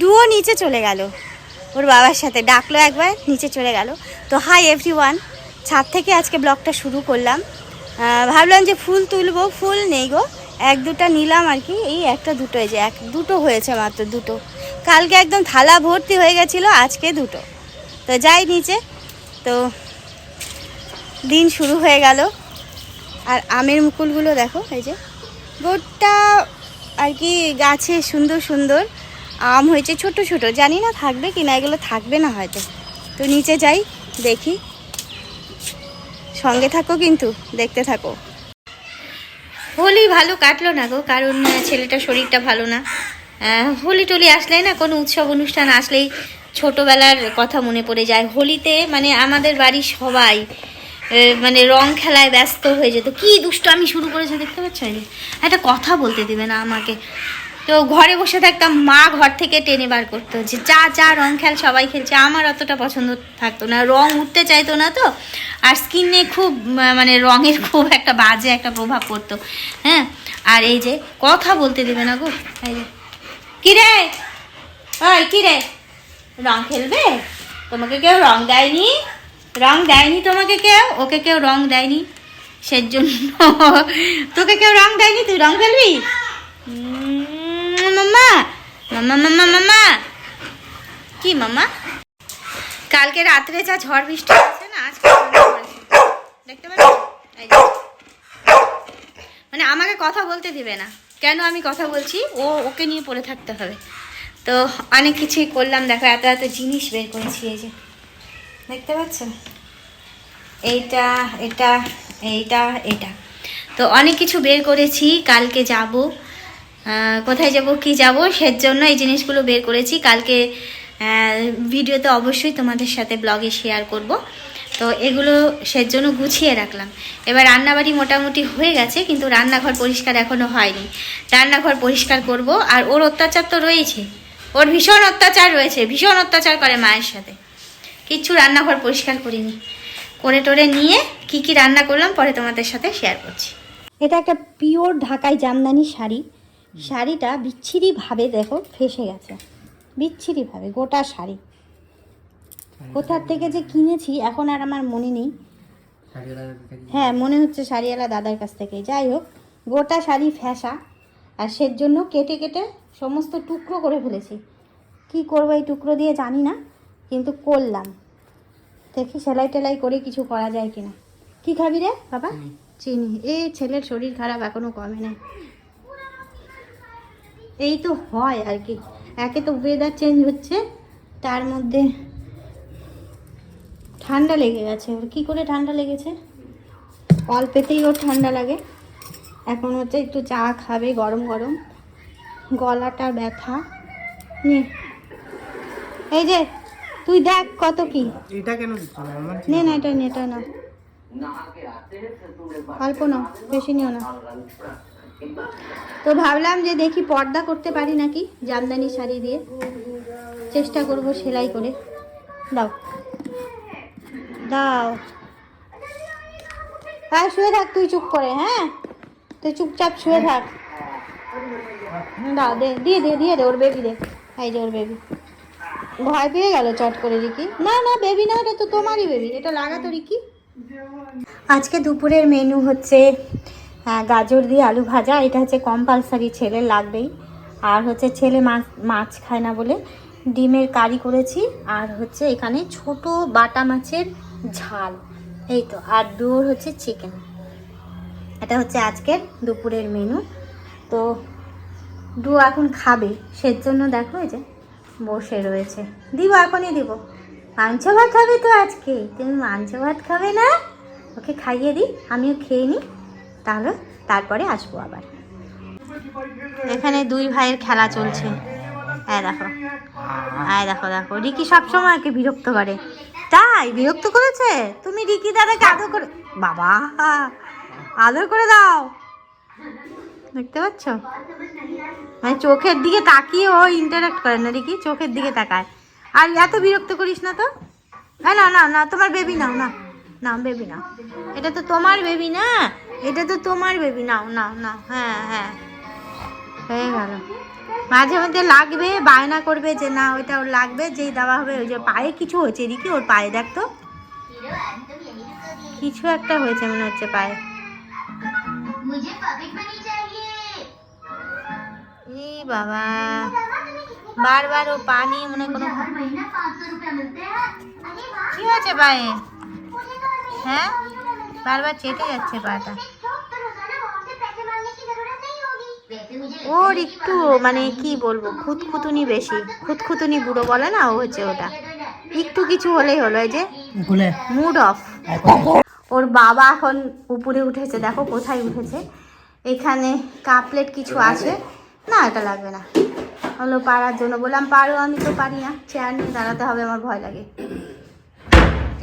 Duo নিচে চলে গেল। ওর বাবার সাথে ডাকলো একবার, নিচে চলে গেল। তো হাই এভরি ওয়ান ছাদ থেকে আজকে ব্লগটা শুরু করলাম। ভাবলাম যে ফুল তুলবো, ফুল নেই গো। এক দুটা নিলাম আর কি, এই একটা দুটো, এই যে এক, দুটো হয়েছে মাত্র, দুটো। কালকে একদম থালা ভর্তি হয়ে গেছিল, আজকে দুটো। তো যাই নিচে। তো দিন শুরু হয়ে গেল। আর আমের মুকুলগুলো দেখো, এই যে। গোটা আর কি গাছে সুন্দর সুন্দর। আম হয়েছে ছোট ছোট জানি না থাকবে কি না এগুলো থাকবে না হয়তো। তো নিচে যাই দেখি। সঙ্গে থাকো কিন্তু দেখতে থাকো। হোলি ভালো কাটলো না গো কারণ আহ, ছেলেটার শরীরটা ভালো না। হোলি টোলি আসলেই না কোনো উৎসব অনুষ্ঠান আসলেই ছোটবেলার কথা মনে পড়ে যায়। হোলিতে মানে আমাদের বাড়ির সবাই মানে রং খেলায় ব্যস্ত হয়ে যেত। কি দুষ্ট আমি শুরু করেছে দেখতে পাচ্ছ? একটা কথা বলতে দিবে না আমাকে। তো ঘরে বসে থাকতাম, মা ঘর থেকে টেনে বার করতো যে, যা যা, রং খেল, সবাই খেলছে। আমার অতটা পছন্দ থাকতো না। রং উঠতে চাইতো না তো, আর স্কিনে খুব মানে রঙের খুব একটা বাজে একটা প্রভাব পড়তো। হ্যাঁ? আর এই যে, কথা বলতে দেবে না গো। এই যে, কি রে? ওই, কি রে? রং খেলবে? তোমাকে কেউ রং দেয়নি? রং দেয়নি তোমাকে কেউ? ওকে কেউ রং দেয়নি? সেজন্য তোকে কেউ রং দেয়নি? তুই রং খেলবি? উম, মাম্মা মাম্মা মাম্মা মাম্মা কি মাম্মা কালকে রাত্রে যা ঝড় বৃষ্টি হয়েছে না আজকে দেখতে পাচ্ছ? মানে আমাকে কথা বলতে দিবে না। কেন আমি কথা বলছি? ও ওকে নিয়ে পড়ে থাকতে হবে। তো অনেক কিছুই করলাম। দেখো এত এত জিনিস বের করেছি এই যে। দেখতে পাচ্ছ? এইটা এটা এইটা এটা। তো অনেক কিছু বের করেছি। কালকে যাব। কোথায় যাব, কি যাব সের জন্য এই জিনিসগুলো বের করেছি। কালকে ভিডিওতে অবশ্যই তোমাদের সাথে ব্লগে শেয়ার করব। তো এগুলো সের জন্য গুছিয়ে রাখলাম। এবার রান্নাবাড়ি মোটামুটি হয়ে গেছে, কিন্তু রান্নাঘর পরিষ্কার এখনও হয়নি। রান্নাঘর পরিষ্কার করব, আর ওর অত্যাচার তো রয়েছে। ওর ভীষণ অত্যাচার রয়েছে, ভীষণ অত্যাচার করে মায়ের সাথে। কিচ্ছু রান্নাঘর পরিষ্কার করিনি। করে টোরে নিয়ে কি কি রান্না করলাম, পরে তোমাদের সাথে শেয়ার করছি। এটা একটা পিওর ঢাকাই জামদানি শাড়ি। শাড়িটা বিচ্ছিরিভাবে দেখো ফেসে গেছে। বিচ্ছিরিভাবে গোটা শাড়ি। কোথার থেকে যে কিনেছি এখন আর আমার মনে নেই। হ্যাঁ মনে হচ্ছে শাড়িওয়ালা দাদার কাছ থেকে। যাই হোক গোটা শাড়ি ফ্যাসা। আর সের জন্য কেটে কেটে সমস্ত টুকরো করে ফেলেছি। কি করব এই টুকরো দিয়ে জানি না কিন্তু করলাম। দেখি সেলাই টেলাই করে কিছু করা যায় কিনা। কি খাবি রে বাবা? চিনি। এই ছেলের শরীর খারাপ এখনও কমে নাই। এই তো হয় আর কি। একে তো ওয়েদার চেঞ্জ হচ্ছে তার মধ্যে ঠান্ডা লেগে গেছে। ওর কী করে ঠান্ডা লেগেছে? অল্পেতেই ওর ঠান্ডা লাগে। এখন হচ্ছে একটু চা খাবে গরম গরম। গলাটা ব্যথা। নে। এই যে তুই দেখ কত কি। এটা কেন না? নে না এটা নে এটা না। অল্প না বেশি নিও না। তো ভাবলাম যে দেখি পর্দা করতে পারি নাকি জামদানি শাড়ি দিয়ে। চেষ্টা করব সেলাই করে। দাও। দাও। হ্যাঁ শুয়ে থাক তুই চুপ করে হ্যাঁ? তুই চুপচাপ শুয়ে থাক। দাও, দে, দিয়ে দে দিয়ে দে, ওর বেবি দে। এই যে ওর বেবি ভয় পেয়ে গেল চট করে, রিকি। না না বেবি না, এটা তো তোমারই বেবি এটা লাগাতো রিকি। আজকে দুপুরের মেনু হচ্ছে গাজর দিয়ে আলু ভাজা, এটা হচ্ছে কম্পালসারি ছেলে লাগবেই। আর হচ্ছে ছেলে মাছ মাছ খায় না বলে ডিমের কারি করেছি, আর হচ্ছে এখানে ছোট বাটা মাছের ঝাল। এই তো, আর দুয়োর হচ্ছে চিকেন এটা হচ্ছে আজকের দুপুরের মেনু তো ডু এখন খাবে সের জন্য দেখো এই যে বসে রয়েছে। দিব, এখনই দিব। মাংস ভাত খাবে তো আজকে। তুমি মাংস ভাত খাবে না? ওকে খাইয়ে দিই, আমিও খেয়ে নিই। তাহলে তারপরে আসব আবার। এখানে দুই ভাইয়ের খেলা চলছে। হ্যাঁ দেখো। হ্যাঁ দেখো দেখো। রিকি সবসময় একে বিরক্ত করে। তাই, বিরক্ত করেছে? তুমি রিকি দাদাকে আদর করে বাবা, আদর করে দাও। দেখতে পাচ্ছ? মানে চোখের দিকে তাকিয়ে ও ইন্টারাক্ট করে না রিকি, চোখের দিকে তাকায়। আর এত বিরক্ত করিস না তো? হ্যাঁ না না না, তোমার বেবি নাও, না। না বেবি নাও। এটা তো তোমার বেবি না। এটা তো তোমার বেবি নাও নাও নাও হ্যাঁ হ্যাঁ। হয়ে গেল। মাঝে মধ্যে লাগবে বায়না করবে যে না ওইটা ওর লাগবে যেই দেওয়া হবে ওই যে পায়ে কিছু হয়েছে এদিকে ওর পায়ে দেখ তো। কিছু একটা হয়েছে মনে হচ্ছে পায়ে। বাবা বারবার ও পানি মানে কোনো কি হয়েছে পায়ে? হ্যাঁ? বারবার চেটে যাচ্ছে পাটা। ওর একটু মানে কি বলব খুতখুতুনি বেশি। খুতখুতুনি বুড়ো বলে না ও হচ্ছে ওটা। একটু কিছু হলেই হলো এই যে মুড অফ। ওর বাবা এখন উপরে উঠেছে দেখো কোথায় উঠেছে। এখানে কাপলেট কিছু আছে। না এটা লাগবে না। হলো পাড়ার জন্য বললাম পারো আমি তো পারি না। চেয়ার নিয়ে দাঁড়াতে হবে আমার ভয় লাগে।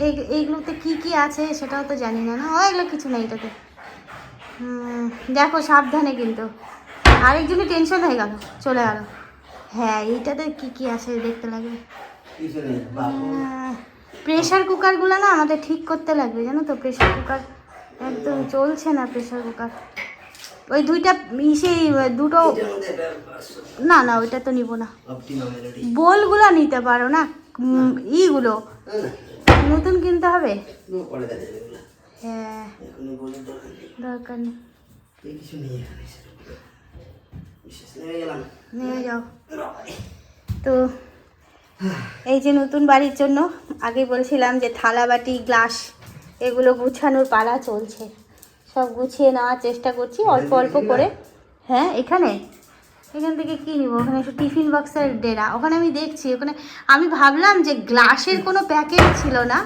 এই এইগুলোতে কি কি আছে সেটাও তো জানি না না? ও এগুলো কিছু নেই এটাতে। দেখো সাবধানে কিন্তু। আরেকজনের টেনশন হয়ে গেল চলে গেল। হ্যাঁ এইটাতে কি কি আছে দেখতে লাগে। প্রেশার কুকারগুলো না আমাদের ঠিক করতে লাগবে জানো তো? প্রেশার কুকার একদম চলছে না প্রেশার কুকার ওই দুইটা সেই দুটো না না ওইটা তো নিব না। বোলগুলো নিতে পারো না? ইগুলো। নতুন কিনতে হবে? হ্যাঁ। দরকার নেই। নিয়ে যাও। তো এই যে নতুন বাড়ির জন্য আগে বলছিলাম যে থালা বাটি গ্লাস এগুলো গুছানোর পালা চলছে। সব গুছিয়ে নেওয়ার চেষ্টা করছি অল্প অল্প করে। হ্যাঁ এখানে? এখান থেকে কী নিব? ওখানে একটু টিফিন বক্সের ডেরা। ওখানে আমি দেখছি ওখানে আমি ভাবলাম যে গ্লাসের কোনো প্যাকেট ছিল না।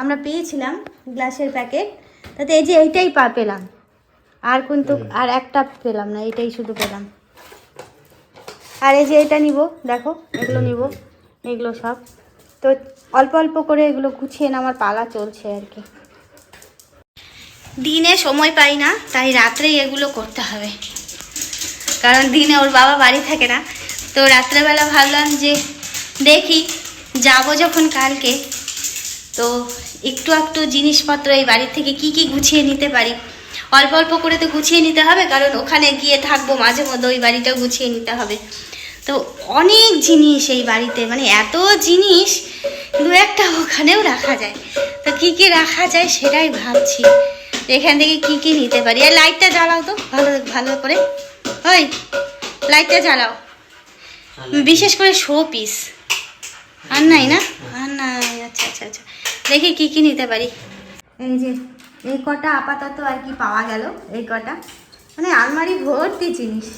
আমরা পেয়েছিলাম গ্লাসের প্যাকেট। তাতে এই যে এইটাই পা পেলাম। আর কিন্তু আর একটা পেলাম না এটাই শুধু পেলাম। আর এই যে এটা নিব দেখো এগুলো নিব এগুলো সব। তো অল্প অল্প করে এগুলো গুছিয়ে নেওয়ার পালা চলছে আর কি। দিনে সময় পাই না তাই রাত্রেই এগুলো করতে হবে। কারণ দিনে ওর বাবা বাড়ি থাকে না। তো রাত্রেবেলা ভাবলাম যে দেখি, যাব যখন কালকে। তো একটু একটু জিনিসপত্র এই বাড়ি থেকে কি কি গুছিয়ে নিতে পারি? অল্প অল্প করে তো গুছিয়ে নিতে হবে, কারণ ওখানে গিয়ে থাকব, মাঝে মধ্যে ওই বাড়িটাও গুছিয়ে নিতে হবে। তো অনেক জিনিস এই বাড়িতে মানে এত জিনিস দু একটা ওখানেও রাখা যায়। তো কি কি রাখা যায় সেটাই ভাবছি। এখান থেকে কি কি নিতে পারি? আর লাইটটা জ্বালাও তো, ভালো ভালো করে। ওই লাইটটা জ্বালাও। বিশেষ করে শো পিস আর নাই না? আর নাই আচ্ছা আচ্ছা আচ্ছা। দেখি কি কি নিতে পারি। এই যে এই কটা আপাতত আর কি পাওয়া গেল এই কটা। মানে আলমারি ভর্তি জিনিস।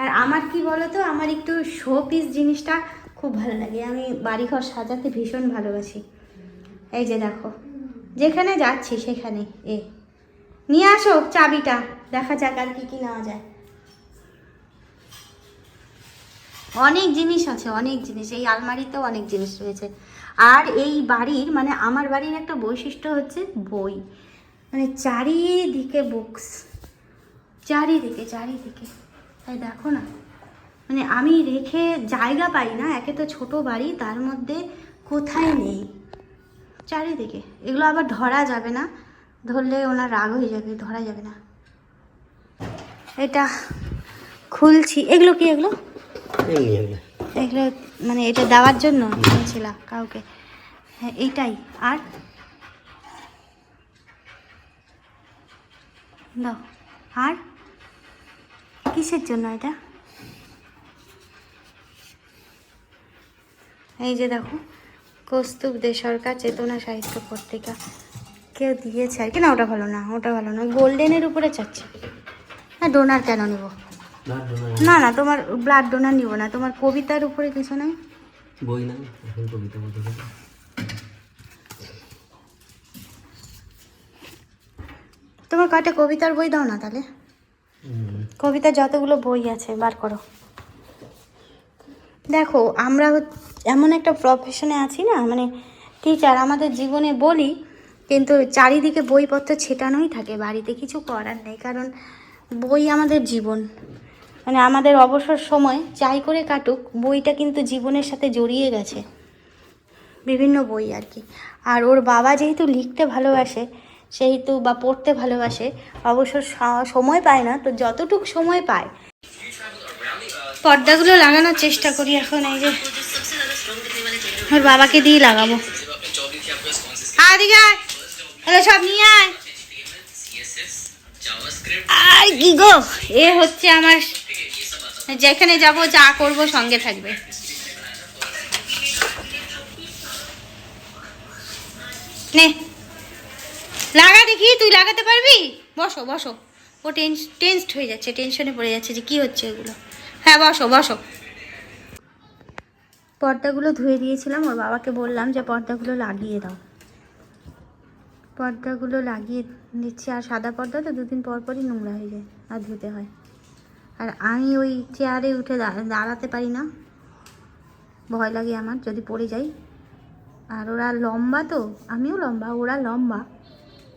আর আমার কি বলো তো আমার একটু শো পিস জিনিসটা খুব ভালো লাগে। আমি বাড়িঘর সাজাতে ভীষণ ভালোবাসি। এই যে দেখো যেখানে যাচ্ছি সেখানে এ। নিয়ে আসো চাবিটা দেখা যাক আর কি কি নেওয়া যায়। অনেক জিনিস আছে, অনেক জিনিস। এই আলমারিতেও অনেক জিনিস রয়েছে। আর এই বাড়ির মানে আমার বাড়ির একটা বৈশিষ্ট্য হচ্ছে বই। মানে চারিদিকে বুকস চারিদিকে চারিদিকে। তাই দেখো না। মানে আমি রেখে জায়গা পাই না, একে তো ছোট বাড়ি, তার মধ্যে কোথায় নেই? চারিদিকে। এগুলো আবার ধরা যাবে না। ধরলে ওনার রাগ হয়ে যাবে, ধরা যাবে না। এটা খুলছি। এগুলো কি এগুলো? এগুলো মানে এটা দেওয়ার জন্য নিয়েছিলাম কাউকে। হ্যাঁ এইটাই। আর? দাও। আর? কিসের জন্য এটা? এই যে দেখো, কৌস্তুভ দে সরকার, চেতনা সাহিত্য পত্রিকা। কেউ দিয়েছে আর কি। না, ওটা ভালো না, ওটা ভালো না। গোল্ডেনের উপরে চাচ্ছে। হ্যাঁ ডোনার কেন নিব? না না তোমার ব্লাড ডোনার নিব না। তোমার কবিতার উপরে কিছু নাই? বই না এখন কবিতা বলতে হবে। তোমার কয়টা কবিতার বই দাও না তাহলে? হুম। কবিতার যতগুলো বই আছে বার করো। দেখো আমরা এমন একটা প্রফেশনে আছি না মানে টিচার আমাদের জীবনে বলি কিন্তু চারিদিকে বইপত্র ছেটানোই থাকে বাড়িতে কিছু করার নেই কারণ বই আমাদের জীবন। মানে আমাদের অবসর সময় যাই করে কাটুক, বইটা কিন্তু জীবনের সাথে জড়িয়ে গেছে। বিভিন্ন বই আর কি। আর ওর বাবা যেহেতু লিখতে ভালোবাসে, সেহেতু বা পড়তে ভালোবাসে, অবসর সময় পায় না, তো যতটুক সময় পায়। পর্দাগুলো লাগানোর চেষ্টা করি এখন, এই যে ওর বাবাকে দিয়ে লাগাবো। এগুলো সব নিয়ে আয়। আর কি গো, এ হচ্ছে আমার যেখানে যাব, যা করব, সঙ্গে থাকবে। নে। লাগা দেখি, তুই লাগাতে পারবি? বসো বসো। ও টেন্স টেন্সড হয়ে যাচ্ছে টেনশনে পড়ে যাচ্ছে যে কি হচ্ছে এগুলো। হ্যাঁ বসো বসো। পর্দাগুলো ধুয়ে দিয়েছিলাম, ওর বাবাকে বললাম যে পর্দাগুলো লাগিয়ে দাও। পর্দাগুলো লাগিয়ে দিচ্ছি, আর সাদা পর্দা তো দুদিন পর পরই নোংরা হয়ে যায়, আর ধুতে হয়। আর আমি ওই চেয়ারে উঠে দাঁড়াতে পারি না। ভয় লাগে আমার, যদি পড়ে যাই। আর ওরা লম্বা তো, আমিও লম্বা, ওরা লম্বা।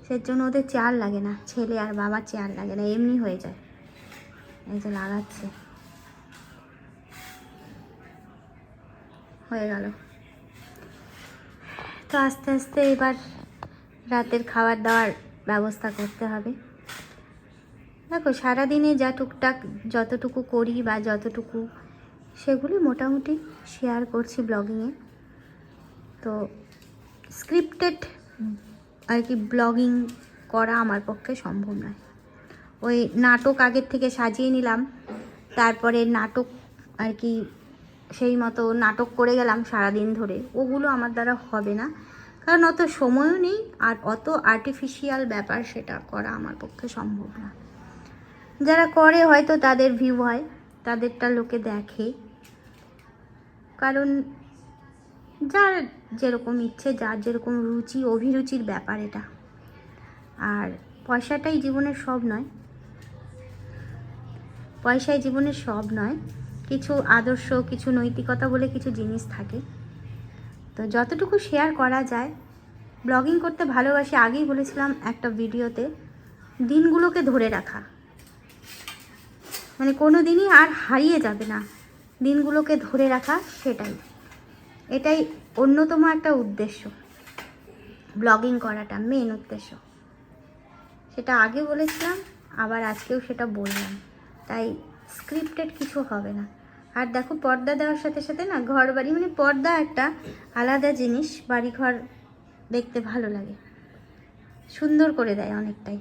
সেই জন্য ওদের চেয়ার লাগে না, ছেলে আর বাবার চেয়ার লাগে না, এমনি হয়ে যায়। এই যে লাগাচ্ছে। হয়ে গেল। তো আস্তে আস্তে এবার রাতের খাবার দাবার ব্যবস্থা করতে হবে। দেখো, সারাদিনে যা টুকটাক যতটুকু করি বা যতটুকু, সেগুলি মোটামুটি শেয়ার করছি ব্লগিংয়ে তো স্ক্রিপ্টেড আর কি ব্লগিং করা আমার পক্ষে সম্ভব নয়। ওই নাটক আগের থেকে সাজিয়ে নিলাম, তারপরে নাটক আর কি সেই মতো নাটক করে গেলাম সারাদিন ধরে। ওগুলো আমার দ্বারা হবে না, কারণ অত সময়ও নেই আর অত আর্টিফিশিয়াল ব্যাপার সেটা করা আমার পক্ষে সম্ভব না। যারা করে হয়তো তাদের ভিউ হয়, তাদেরটা লোকে দেখে। কারণ যার যেরকম ইচ্ছে, যার যেরকম রুচি, অভিরুচির ব্যাপার এটা। আর পয়সাটাই জীবনের সব নয়। পয়সাই জীবনের সব নয়। কিছু আদর্শ, কিছু নৈতিকতা বলে কিছু জিনিস থাকে। তো যতটুকু শেয়ার করা যায় ব্লগিং করতে ভালোবাসি, আগেই বলেছিলাম একটা ভিডিওতে দিনগুলোকে ধরে রাখা। মানে কোনো দিনই আর হারিয়ে যাবে না। দিনগুলোকে ধরে রাখা সেটাই। এটাই অন্যতম একটা উদ্দেশ্য। ব্লগিং করাটা মেন উদ্দেশ্য। সেটা আগে বলেছিলাম, আবার আজকেও সেটা বললাম। তাই স্ক্রিপ্টেড কিছু হবে না। আর দেখো, পর্দা দেওয়ার সাথে সাথে না ঘর বাড়ি মানে পর্দা একটা আলাদা জিনিস বাড়ি ঘর দেখতে ভালো লাগে। সুন্দর করে দেয় অনেকটাই।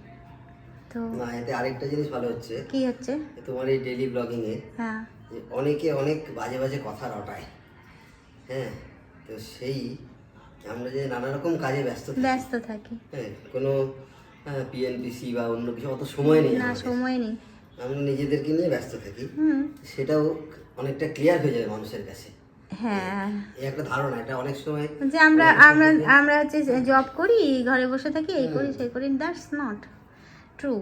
তো না এতে আরেকটা জিনিস ভালো হচ্ছে। কি হচ্ছে? তোমার এই ডেলি ব্লগিং এ হ্যাঁ। অনেকে অনেক বাজে বাজে কথা রটায়। হ্যাঁ তো সেই আমরা যে নানা রকম কাজে ব্যস্ত থাকি, ব্যস্ত থাকি। হ্যাঁ কোনো পিএনপিসি বা অন্য কিছু অত সময় নেই না সময় নেই। আমরা নিজেদেরকে নিয়ে ব্যস্ত থাকি। হুম। সেটাও অনেকটা ক্লিয়ার হয়ে যায় মানুষের কাছে। হ্যাঁ। একটা ধারণা এটা অনেক সময় যে আমরা আমরা আমরা হচ্ছে জব করি ঘরে বসে থাকি এই করি সেই করি দ্যাটস নট ট্রু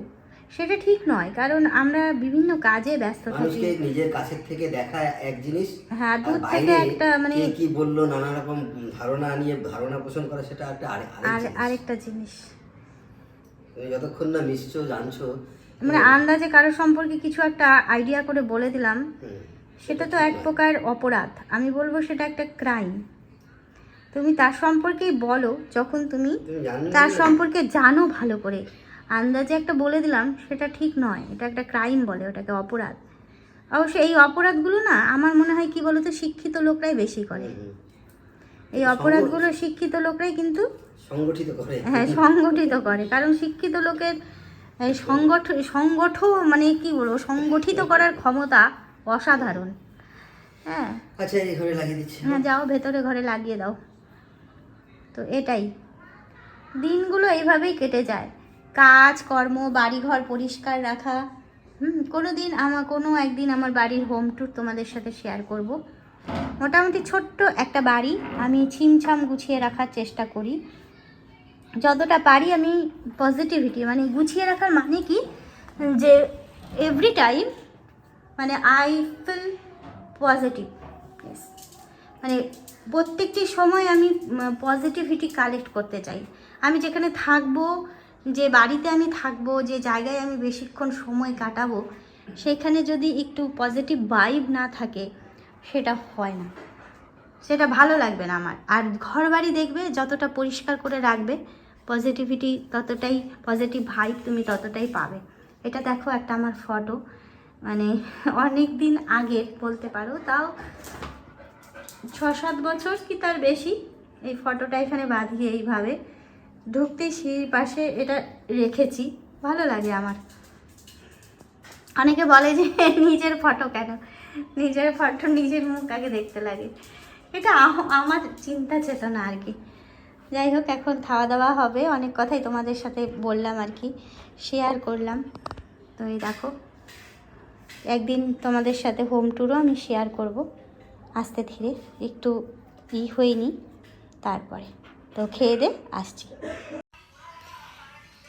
সেটা ঠিক নয় কারণ আমরা বিভিন্ন কাজে ব্যস্ত থাকি। নিজের কাছের থেকে দেখা এক জিনিস হ্যাঁ, দূর থেকে একটা মানে- কে কি বলল নানা রকম ধারণা নিয়ে ধারণা পোষণ করা সেটা একটা আর আরেকটা জিনিস। যতক্ষণ না মিশছো জানছো মানে আন্দাজে কারও সম্পর্কে কিছু একটা আইডিয়া করে বলে দিলাম সেটা তো এক প্রকার অপরাধ। আমি বলব সেটা একটা ক্রাইম তুমি তার সম্পর্কেই বলো যখন তুমি তার সম্পর্কে জানো ভালো করে। আন্দাজে একটা বলে দিলাম সেটা ঠিক নয়। এটা একটা ক্রাইম বলে ওটাকে অপরাধ। অবশ্য এই অপরাধগুলো না আমার মনে হয় কি বলতো শিক্ষিত লোকরাই বেশি করে। এই অপরাধগুলো শিক্ষিত লোকরাই কিন্তু সংগঠিত করে। হ্যাঁ সংগঠিত করে। কারণ শিক্ষিত লোকের সংগঠ সংগঠ মানে কি বলব সংগঠিত করার ক্ষমতা অসাধারণ। হ্যাঁ। আচ্ছা এই ঘরে লাগিয়ে দিচ্ছি। হ্যাঁ যাও ভেতরে ঘরে লাগিয়ে দাও। তো এটাই। দিনগুলো এইভাবেই কেটে যায়। কাজ, কর্ম, বাড়িঘর পরিষ্কার রাখা। হুম কোনো দিন আমার কোনো একদিন আমার বাড়ির হোম ট্যুর তোমাদের সাথে শেয়ার করব। মোটামুটি ছোট্ট একটা বাড়ি, আমি ছিমছাম গুছিয়ে রাখার চেষ্টা করি। যতটা পারি আমি পজিটিভিটি মানে গুছিয়ে রাখার মানে কি? যে এভরি টাইম মানে আই ফিল পজিটিভ মানে প্রত্যেকটি সময় আমি পজিটিভিটি কালেক্ট করতে চাই। আমি যেখানে থাকব যে বাড়িতে আমি থাকব, যে জায়গায় আমি বেশিক্ষণ সময় কাটাবো, সেখানে যদি একটু পজিটিভ ভাইব না থাকে, সেটা হয় না। সেটা ভালো লাগবে না আমার। আর ঘর বাড়ি দেখবে, যতটা পরিষ্কার করে রাখবে পজিটিভিটি ততটাই পজিটিভ ভাইব তুমি ততটাই পাবে। এটা দেখো একটা আমার ফটো মানে অনেক দিন আগের বলতে পারো, তাও ছ সাত বছর কি তার বেশি? এই ফটোটা এখানে বাঁধিয়ে এইভাবে ঢুকতেই সিঁড়ির পাশে এটা রেখেছি। ভালো লাগে আমার। অনেকে বলে যে নিজের ফটো কেন? নিজের ফটো নিজের মুখ আগে দেখতে লাগে? এটা আমার চিন্তা চেতনা আর কি। যাই হোক, এখন খাওয়া দাওয়া হবে। অনেক কথাই তোমাদের সাথে বললাম আর কি। শেয়ার করলাম। তো এই দেখো, একদিন তোমাদের সাথে হোম ট্যুরও আমি শেয়ার করব। আস্তে ধীরে, একটু ই হয়নি, তারপরে। তো খেয়ে দে, আসছি।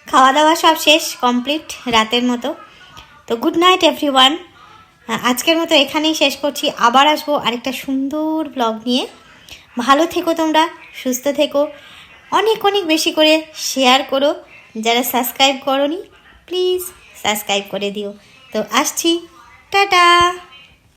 খাওয়া দাওয়া সব শেষ কমপ্লিট রাতের মতো। তো গুড নাইট এভরিওয়ান আজকের মতো এখানেই শেষ করছি। আবার আসব আরেকটা সুন্দর ব্লগ নিয়ে। ভালো থেকো তোমরা, সুস্থ থেকো। অনেক অনেক বেশি করে শেয়ার করো। যারা সাবস্ক্রাইব করনি প্লিজ সাবস্ক্রাইব করে দিও। তো আসছি। টাটা!